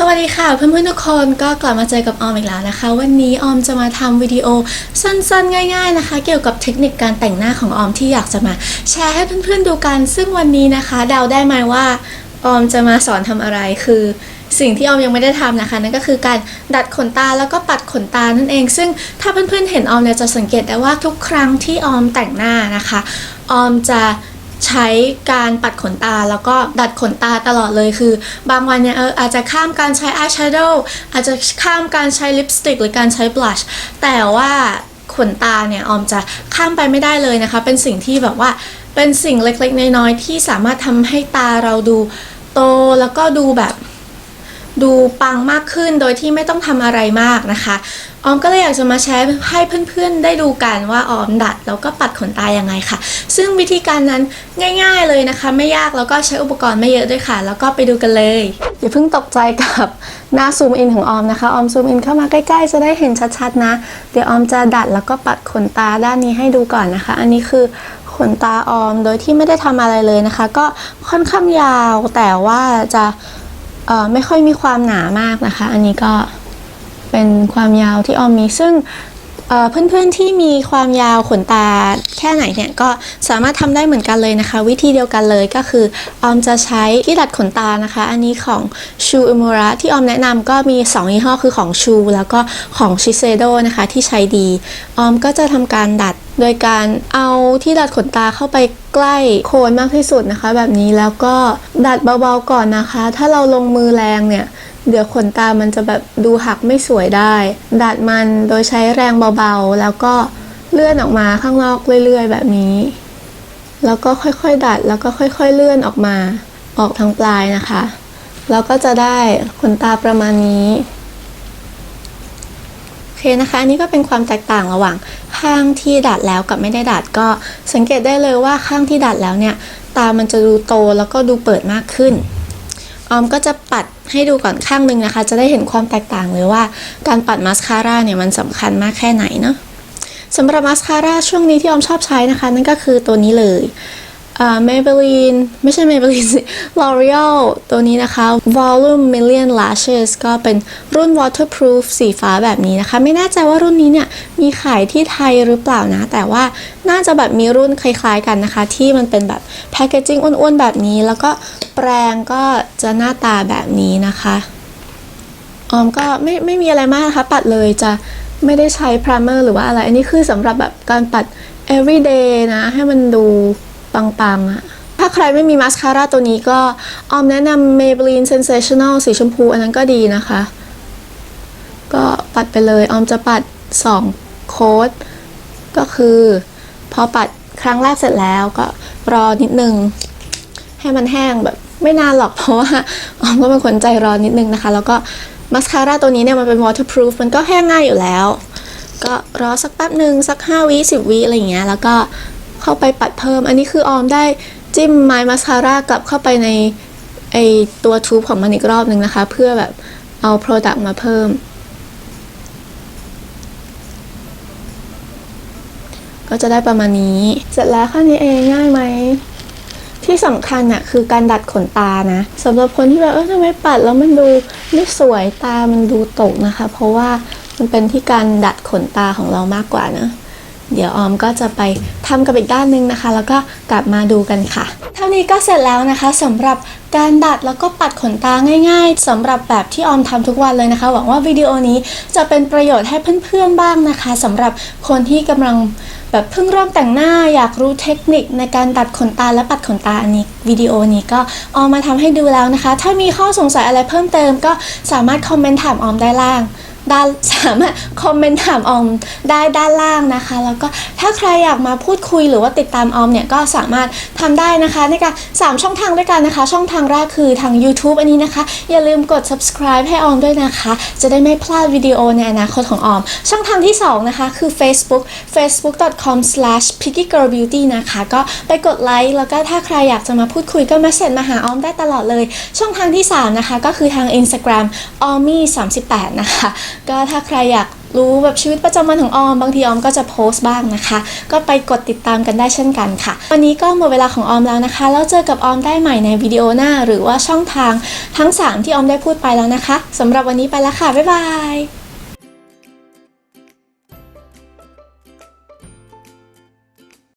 สวัสดีค่ะเพื่อนๆทุกคนก็กลับมาเจอกับออมอีกแล้วนะคะ วันนี้ออมจะมาทำวิดีโอสั้นๆ ง่าย ๆนะคะ เกี่ยวกับเทคนิคการแต่งหน้าของออมที่อยากจะมาแชร์ให้เพื่อนๆดูกัน ซึ่งวันนี้นะคะเดาได้ไหมว่าออมจะมาสอนทำอะไรคือสิ่งที่ออมยังไม่ได้ทำนะคะนั่นก็คือการดัดขนตาแล้วก็ปัดขนตานั่นเอง ซึ่งถ้าเพื่อนๆเห็นออมเนี่ยจะสังเกตได้ว่าทุกครั้งที่ออมแต่งหน้านะคะออมจะ ใช้การปัดขนตาแล้วก็ดัดขนตาตลอดเลยคือ บางวันเนี่ยเอออาจจะข้ามการใช้อายแชโดว์อาจจะข้ามการใช้ลิปสติกหรือการใช้บลัชแต่ว่าขนตาเนี่ยออมจะข้ามไปไม่ได้เลยนะคะ เป็นสิ่งที่แบบว่าเป็นสิ่งเล็กๆ น้อยๆที่สามารถทำให้ตาเราดูโตแล้วก็ดูแบบ ดูปังมากขึ้นโดยที่ไม่ต้องทำอะไรมากนะคะ ออมก็เลยอยากจะมาแชร์ให้เพื่อนๆ ได้ดูกันว่าออมดัดแล้วก็ปัดขนตายังไงค่ะ ซึ่งวิธีการนั้นง่าย ๆเลยนะคะ ไม่ยากแล้วก็ใช้อุปกรณ์ไม่เยอะด้วยค่ะ แล้วก็ไปดูกันเลยอย่าเพิ่งตกใจกับหน้าซูมอินของออมนะคะออมซูมอินเข้ามาใกล้ๆ จะได้เห็นชัดๆนะ เดี๋ยวออมจะดัดแล้วก็ปัดขนตาด้านนี้ให้ดูก่อนนะคะ อันนี้คือขนตาออมโดยที่ไม่ได้ทำอะไรเลยนะคะ ก็ค่อนข้างยาวแต่ว่าจะ เอ่อไม่ค่อยมีความหนามากนะคะ อันนี้ก็เป็นความยาวที่ออมมี ซึ่ง เพื่อนๆที่มีความยาวขนตาแค่ไหนเนี่ยก็สามารถทำได้เหมือนกันเลยนะคะ วิธีเดียวกันเลยก็คือออมจะใช้ที่ดัดขนตานะคะ อันนี้ของชูอิมูระที่ออมแนะนำก็มี 2 ยี่ห้อคือของชู แล้วก็ของชิเซโดนะคะที่ใช้ดีออมก็จะทำการดัดโดยการเอาที่ดัดขนตาเข้าไปใกล้โคนมากที่สุดนะคะ แบบนี้แล้วก็ดัดเบาๆก่อนนะคะ ถ้าเราลงมือแรงเนี่ย เดี๋ยวขนตามันจะแบบดูหักไม่สวยได้ ดัดมันโดยใช้แรงเบาๆ แล้วก็เลื่อนออกมาข้างนอกเรื่อยๆ แบบนี้ แล้วก็ค่อยๆ ดัดแล้วก็ค่อยๆ เลื่อนออกมา ออกทางปลายนะคะ แล้วก็จะได้ขนตาประมาณนี้โอเคนะคะอันนี้ก็เป็นความแตกต่างระหว่างข้างที่ดัดแล้วกับไม่ได้ดัดก็สังเกตได้เลยว่าข้างที่ดัดแล้วเนี่ย ตามันจะดูโตแล้วก็ดูเปิดมากขึ้น ออมก็จะปัด ให้ดูก่อนข้างหนึ่งนะคะ จะได้เห็นความแตกต่างเลยว่า การปัดมาสคาร่าเนี่ยมันสำคัญมากแค่ไหนเนาะสำหรับมาสคาร่าช่วงนี้ที่ออมชอบใช้นะคะ นั่นก็คือตัวนี้เลย อ่า Maybelline ไม่ใช่ Maybelline สิ L'Oreal ตัวนี้นะคะ Volume Million Lashes ก็เป็นรุ่น waterproof สีฟ้าแบบนี้นะคะ ไม่แน่ใจว่ารุ่นนี้เนี่ยมีขายที่ไทยหรือเปล่านะ แต่ว่าน่าจะแบบมีรุ่นคล้ายๆกันนะคะ ที่มันเป็นแบบแพคเกจิ้งอ้วนๆ แบบนี้ แล้วก็แปรงก็จะหน้าตาแบบนี้นะคะออมก็ไม่ไม่มีอะไรมากนะคะ ปัดเลยจะไม่ได้ใช้พร i เมอร์หรือว่าอะไร อันนี้คือสำหรับแบบการปัด everyday นะ ให้มันดู ปังๆอะถ้าใครไม่มีมาสคาร่าตัวนี้ก็ออมแนะนำ Maybelline Sensational สีชมพูอันนั้นก็ดีนะคะ ก็ปัดไปเลย ออมจะปัด 2 โค้ดก็คือ พอปัดครั้งแรกเสร็จแล้วก็รอนิดนึง ให้มันแห้งแบบไม่นานหรอกเพราะว่าออมก็เป็นคนใจร้อนนิดนึงนะคะ แล้วก็มาสคาร่าตัวนี้เนี่ยมันเป็น waterproof มันก็แห้งง่ายอยู่แล้ว ก็รอสักแป๊บหนึ่งสัก 5วิ10วิอะไรอย่างเงี้ยแล้วก็ เข้าไปปัดเพิ่ม อันนี้คือออมได้จิ้มไม้มาสคาร่ากลับเข้าไปในไอตัวทูบของมันอีกรอบหนึ่งนะคะ เพื่อแบบเอา product มาเพิ่ม ก็จะได้ประมาณนี้ เสร็จแล้วขั้นนี้เองง่ายไหมที่สำคัญอะคือการดัดขนตานะสำหรับคนที่แบบเออทำไมปัดแล้วมันดูไม่สวยตามันดูตกนะคะ เพราะว่ามันเป็นที่การดัดขนตาของเรามากกว่านะ เดี๋ยวออมก็จะไปทำกับอีกด้านหนึงนะคะ แล้วก็กลับมาดูกันค่ะ เท่านี้ก็เสร็จแล้วนะคะสำหรับการดัดแล้วก็ปัดขนตาง่ายๆสำหรับแบบที่ออมทำทุกวันเลยนะคะ หวังว่าวิดีโอนี้จะเป็นประโยชน์ให้เพื่อนๆบ้างนะคะสำหรับคนที่กำลังแบบเพิ่งเริ่มแต่งหน้าอยากรู้เทคนิคในการดัดขนตาและปัดขนตาอันนี้วิดีโอนี้ก็ออมมาทำให้ดูแล้วนะคะ ถ้ามีข้อสงสัยอะไรเพิ่มเติมก็สามารถคอมเมนต์ถามออมได้ล่าง ด้านสามารถคอมเมนต์ถามออมได้ด้านล่างนะคะ แล้วก็ถ้าใครอยากมาพูดคุยหรือว่าติดตามออมเนี่ยก็สามารถทำได้นะคะ ในการ3ช่องทางด้วยกันนะคะ ช่องทางแรกคือทาง YouTube อันนี้นะคะ อย่าลืมกด subscribe ให้ออมด้วยนะคะ จะได้ไม่พลาดวิดีโอในอนาคตของออม ช่องทางที่ 2 นะคะ คือ Facebook facebook.com/pickygirlbeauty นะคะ ก็ไปกดไลค์แล้วก็ถ้าใครอยากจะมาพูดคุยก็มาเสร็จมาหาออมได้ตลอดเลย ช่องทางที่ 3 นะคะ ก็คือทาง Instagram a l m i 38นะคะก็ถ้าใครอยากรู้แบบชีวิตประจำวันของออม บางทีออมก็จะโพสต์บ้างนะคะ ก็ไปกดติดตามกันได้เช่นกันค่ะ วันนี้ก็หมดเวลาของออมแล้วนะคะ แล้วเจอกับออมได้ใหม่ในวิดีโอหน้า หรือว่าช่องทางทั้ง 3 ที่ออมได้พูดไปแล้วนะคะสำหรับวันนี้ไปแล้วค่ะบ๊ายบาย